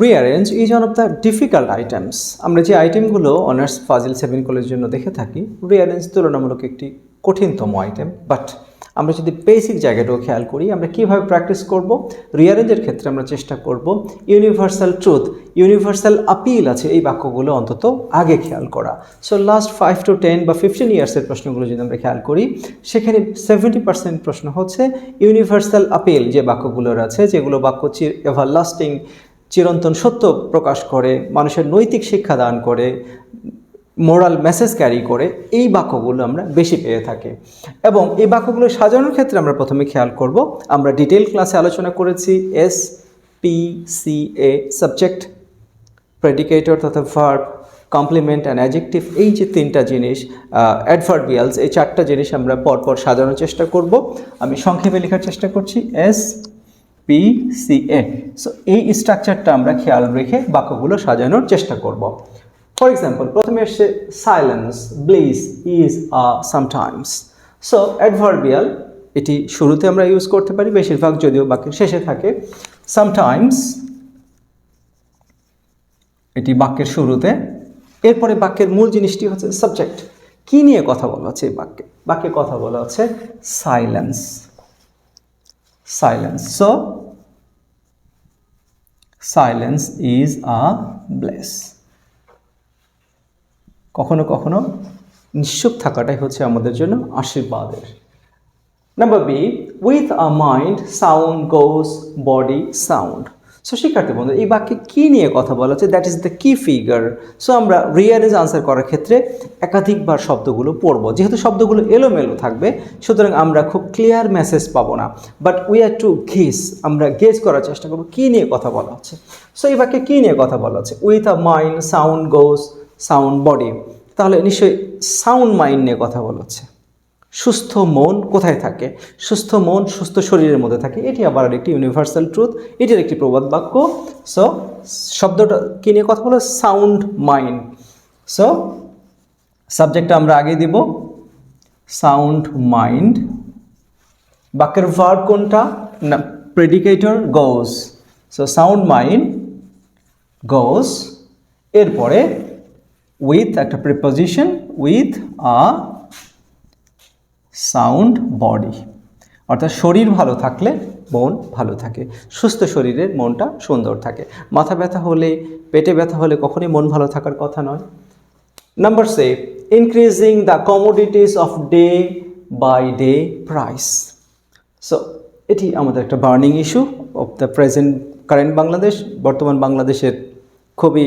Rearrange is one of the difficult items আমরা যে আইটেমগুলো অনার্স ফাজিল সেভেন কলেজের জন্য দেখে থাকি রিঅ্যারেঞ্জ তুলনামূলক একটি কঠিনতম আইটেম বাট আমরা যদি বেসিক জায়গাটাও খেয়াল করি, আমরা কীভাবে প্র্যাকটিস করব? রিয়ারেঞ্জের ক্ষেত্রে আমরা চেষ্টা করব ইউনিভার্সাল ট্রুথ ইউনিভার্সাল আপিল আছে এই বাক্যগুলো অন্তত আগে খেয়াল করা। So last five to ten বা ফিফটিন ইয়ার্সের প্রশ্নগুলো যদি আমরা খেয়াল করি, সেখানে সেভেন্টি পার্সেন্ট প্রশ্ন হচ্ছে ইউনিভার্সাল আপিল যে বাক্যগুলোর আছে, যেগুলো বাক্য চির এভার লাস্টিং চিরন্তন সত্য প্রকাশ করে, মানুষের নৈতিক শিক্ষা দান করে মোরাল মেসেজ ক্যারি করে, এই বাক্যগুলো আমরা বেশি পেয়ে থাকি। এবং এই বাক্যগুলো সাজানোর ক্ষেত্রে আমরা প্রথমে খেয়াল করব। আমরা ডিটেল ক্লাসে আলোচনা করেছি S P C A subject predicator তথা ভার্ব কমপ্লিমেন্ট অ্যান্ড অ্যাজেক্টিভ এই যে তিনটা জিনিস অ্যাডভার্বিয়ালস এই চারটা জিনিস আমরা পরপর সাজানোর চেষ্টা করব। আমি সংক্ষেপে লেখার চেষ্টা করছি S P C A so এই স্ট্রাকচারটা আমরা খেয়াল রেখে বাক্যগুলো সাজানোর চেষ্টা করব। ফর এক্সাম্পল প্রথমে এসছে silence bliss is a sometimes so adverbial এটি শুরুতে আমরা ইউজ করতে পারি, বেশিরভাগ যদিও বাক্যের শেষে থাকে। সামটাইমস এটি বাক্যের শুরুতে। এরপরে বাক্যের মূল জিনিসটি হচ্ছে সাবজেক্ট কি নিয়ে কথা বলা হচ্ছে এই বাক্যে? বাক্যে কথা বলা হচ্ছে silence silence so silence is a bless কখনো কখনো নিশ্চুপ থাকাটাই হচ্ছে আমাদের জন্য আশীর্বাদের। Number B with a mind sound goes body sound so শিক্ষার্থী বন্ধু, এই বাক্যে কী নিয়ে কথা বলা হচ্ছে? That is the key figure so আমরা রিয়ারেজ আনসার করার ক্ষেত্রে একাধিকবার শব্দগুলো পড়ব। যেহেতু শব্দগুলো এলোমেলো থাকবে, সুতরাং আমরা খুব ক্লিয়ার মেসেজ পাবো না। But we are to guess আমরা গেজ করার চেষ্টা করব কী নিয়ে কথা বলা হচ্ছে। সো এই বাক্যে কী নিয়ে কথা বলা হচ্ছে? With a mind sound goes sound body তাহলে নিশ্চয়ই সাউন্ড মাইন্ড নিয়ে কথা বলা হচ্ছে। সুস্থ মন কোথায় থাকে? সুস্থ মন, সুস্থ শরীরের মধ্যে থাকে। এটি আবার একটি ইউনিভার্সাল ট্রুথ এটির একটি প্রবাদ বাক্য। সো শব্দটা কি নিয়ে কথা বলো সাউন্ড মাইন্ড সো সাবজেক্টটা আমরা আগে দিব। সাউন্ড মাইন্ড বাক্যের ভার্ব কোনটা? না predicator goes so sound mind goes এরপরে উইথ একটা preposition with a sound, body. অর্থাৎ শরীর ভালো থাকলে মন ভালো থাকে। সুস্থ শরীরের মনটা সুন্দর থাকে। মাথা ব্যথা হলে, পেটে ব্যথা হলে কখনই মন ভালো থাকার কথা নয়। Number C increasing the commodities of day by day price so এটি আমাদের একটা burning issue of the present current Bangladesh বর্তমান বাংলাদেশের খুবই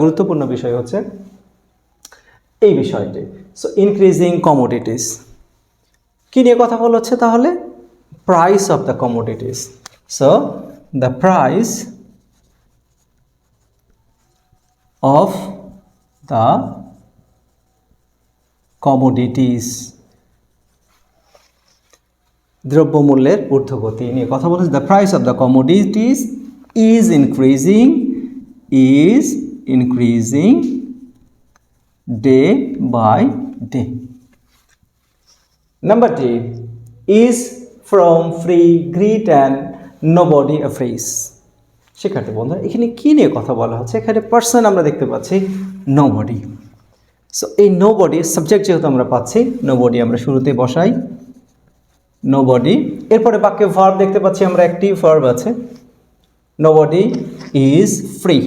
গুরুত্বপূর্ণ বিষয় হচ্ছে এই বিষয়টি। সো ইনক্রিজিং কমোডিটিস কী নিয়ে কথা বলা হচ্ছে তাহলে? Price of the commodities so the price of the commodities দ্রব্যমূল্যের ঊর্ধ্বগতি নিয়ে কথা বলছে the price of the commodities is increasing is increasing day by day Number D is from free, greet and nobody afrays. শিক্ষার্থী বন্ধুরা এখানে কী নিয়ে কথা বলা হচ্ছে? এখানে পার্সন আমরা দেখতে পাচ্ছি নো বডি সো এই নো বডি সাবজেক্ট যেহেতু আমরা পাচ্ছি নো বডি আমরা শুরুতে বসাই নো বডি এরপরে বাক্যে ভার্ব দেখতে পাচ্ছি আমরা একটি ভার্ব আছে nobody is free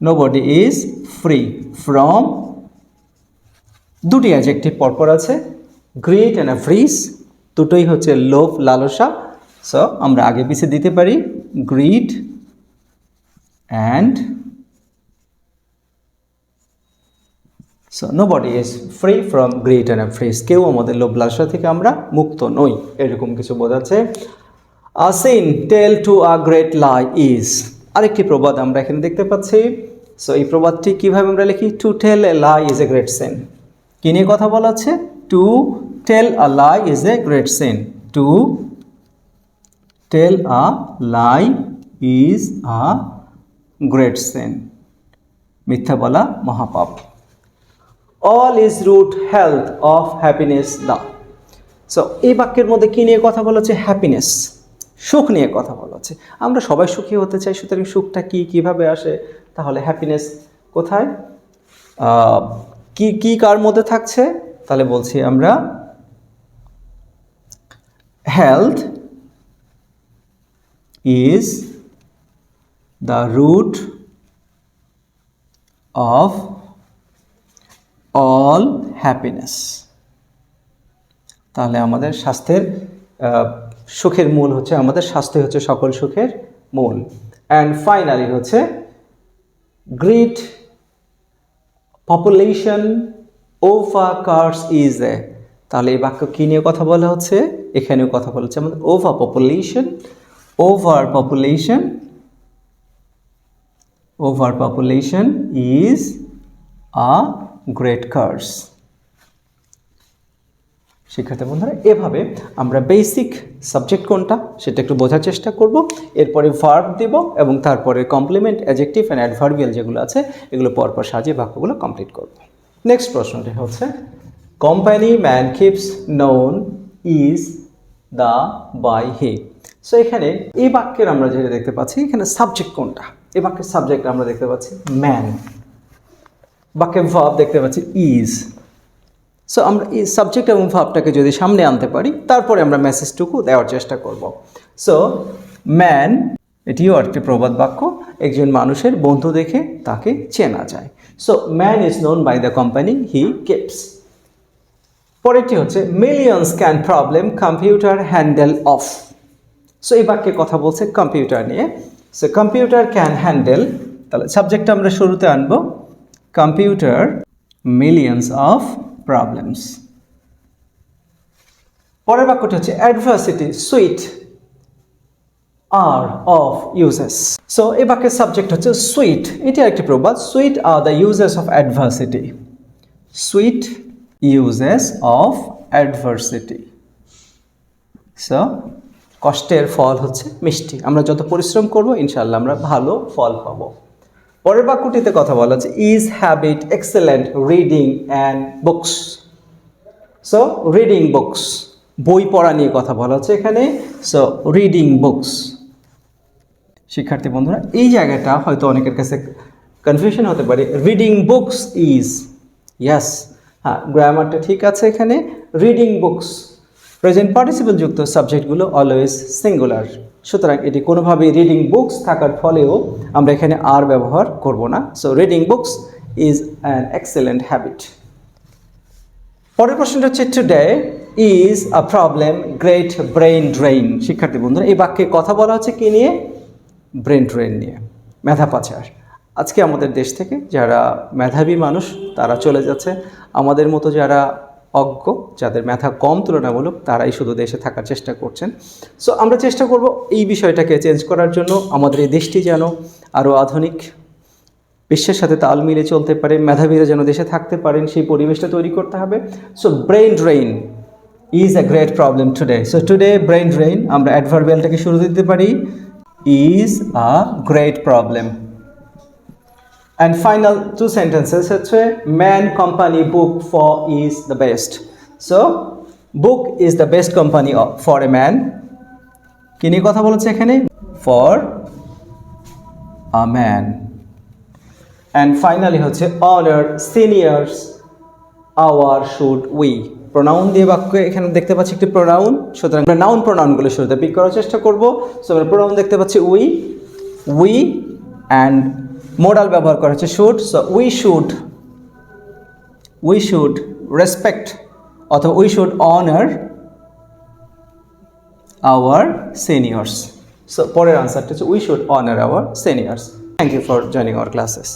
nobody is free from দুটি অ্যাজেক্টিভ পরপর আছে গ্রেট অ্যান্ড ফ্রিজ দুটোই হচ্ছে লোভ, লালসা। সো আমরা আগে পিছিয়ে দিতে পারি greed and so nobody is free from great and freeze কেউ আমাদের লোভ, লালসা থেকে আমরা মুক্ত নই, এরকম কিছু বোঝাচ্ছে। A sin tell to a great lie is আরেকটি প্রবাদ আমরা এখানে দেখতে পাচ্ছি। সো এই প্রবাদটি কীভাবে আমরা লিখি? To tell a lie is a great sin কী নিয়ে কথা বলা আছে to tell a lie is a great sin to tell a lie is a great sin মিথ্যা বলা মহাপাপ। All is root health of happiness the so এই বাক্যের মধ্যে কী নিয়ে কথা বলা হচ্ছে? হ্যাপিনেস সুখ নিয়ে কথা বলা হচ্ছে। আমরা সবাই সুখী হতে চাই, সুতরাং সুখটা কী, কীভাবে আসে? তাহলে হ্যাপিনেস কোথায়? কি কি কার মধ্যে থাকছে? তাহলে বলছি আমরা health is the root of all happiness তাহলে আমাদের স্বাস্থ্যের সুখের মূল হচ্ছে, আমাদের স্বাস্থ্য হচ্ছে সকল সুখের মূল। অ্যান্ড ফাইনালি হচ্ছে great population over curse is a তাহলে এই বাক্য কী নিয়ে কথা বলা হচ্ছে? এখানেও কথা বলা হচ্ছে। আমাদের over population over population over population is a great curse শিক্ষার্থী বন্ধুরা, এভাবে আমরা বেসিক সাবজেক্ট কোনটা সেটা একটু বোঝার চেষ্টা করব। এরপরে ভার্ব দেব এবং তারপরে কমপ্লিমেন্ট অ্যাজেক্টিভ অ্যান্ড অ্যাডভার্বিয়াল যেগুলো আছে, এগুলো পরপর সাজিয়ে বাক্যগুলো কমপ্লিট করব। নেক্সট প্রশ্নটি হচ্ছে company man keeps known is the by he so এখানে এই বাক্যের আমরা যেটা দেখতে পাচ্ছি, এখানে সাবজেক্ট কোনটা? এই বাক্যের সাবজেক্ট আমরা দেখতে পাচ্ছি ম্যান বাক্যের ভাব দেখতে পাচ্ছি ইজ সো আমরা এই সাবজেক্ট এবং ভাবটাকে যদি সামনে আনতে পারি, তারপরে আমরা মেসেজটুকু দেওয়ার চেষ্টা করব। সো ম্যান এটিও একটি প্রবাদ বাক্য, একজন মানুষের বন্ধু দেখে তাকে চেনা যায়। So man is known by the company he keeps পরেরটি হচ্ছে millions can problem computer handle of so এই বাক্যে কথা বলছে কম্পিউটার নিয়ে। সো কম্পিউটার ক্যান হ্যান্ডেল তাহলে সাবজেক্টটা আমরা শুরুতে আনব। কম্পিউটার মিলিয়ন্স অফ প্রবলেমস পরের বাক্যটি হচ্ছে adversity sweet are of uses so এই বাক্যের সাবজেক্ট হচ্ছে সুইট এটি একটি প্রবাদ। Sweet are the uses of adversity sweet uses of adversity so কষ্টের ফল হচ্ছে মিষ্টি। আমরা যত পরিশ্রম করব ইনশাল্লাহ আমরা ভালো ফল পাবো। পরের বাক্যটিতে কথা বলা হচ্ছে is habit excellent reading and books so reading books বই পড়া নিয়ে কথা বলা হচ্ছে এখানে। সো রিডিং বুকস শিক্ষার্থী বন্ধুরা, এই জায়গাটা হয়তো অনেকের কাছে কনফিউশন হতে পারে। রিডিং বুকস ইজ ইয়াস হ্যাঁ গ্রামারটা ঠিক আছে এখানে। রিডিং বুকস প্রেজেন্ট পার্টিসিপল যুক্ত সাবজেক্টগুলো অলওয়েজ সিঙ্গুলার সুতরাং এটি কোনোভাবেই রিডিং বুকস থাকার ফলেও আমরা এখানে আর ব্যবহার করব না। So reading books is an excellent habit পরের প্রশ্নটা হচ্ছে today is a problem great brain drain শিক্ষার্থী বন্ধুরা, এই বাক্যে কথা বলা হচ্ছে কি নিয়ে? ব্রেন ড্রেন নিয়ে। মেধা পাচার। আজকে আমাদের দেশ থেকে যারা মেধাবী মানুষ, তারা চলে যাচ্ছে। আমাদের মতো যারা অজ্ঞ, যাদের মেধা কম তুলনামূলক তারাই শুধু দেশে থাকার চেষ্টা করছেন। সো আমরা চেষ্টা করব এই বিষয়টাকে চেঞ্জ করার জন্য। আমাদের এই দেশটি যেন আরও আধুনিক, বিশ্বের সাথে তাল মিলে চলতে পারে, মেধাবীরা যেন দেশে থাকতে পারেন, সেই পরিবেশটা তৈরি করতে হবে। So brain drain is a great problem today so today brain drain আমরা অ্যাডভার্বিয়ালটাকে শুরু দিতে পারি is a great problem and final two sentences হচ্ছে man company book for is the best so book is the best company for a man কি নিয়ে কথা বলেছে এখানে? For a man and finally হচ্ছে honour seniors our should we pronoun দিয়ে বাক্য এখানে দেখতে পাচ্ছি একটি প্রোনাউন সুতরাং আমরা নাউন প্রোনাউনগুলো শুরুতে পিক করার চেষ্টা করব। সো আমরা প্রোনাউন দেখতে পাচ্ছি উই উই অ্যান্ড মোডাল ব্যবহার করা হচ্ছে should so we should we should respect অথবা we should honour our seniors so পরের আনসারটা হচ্ছে we should honour our seniors thank you for joining our classes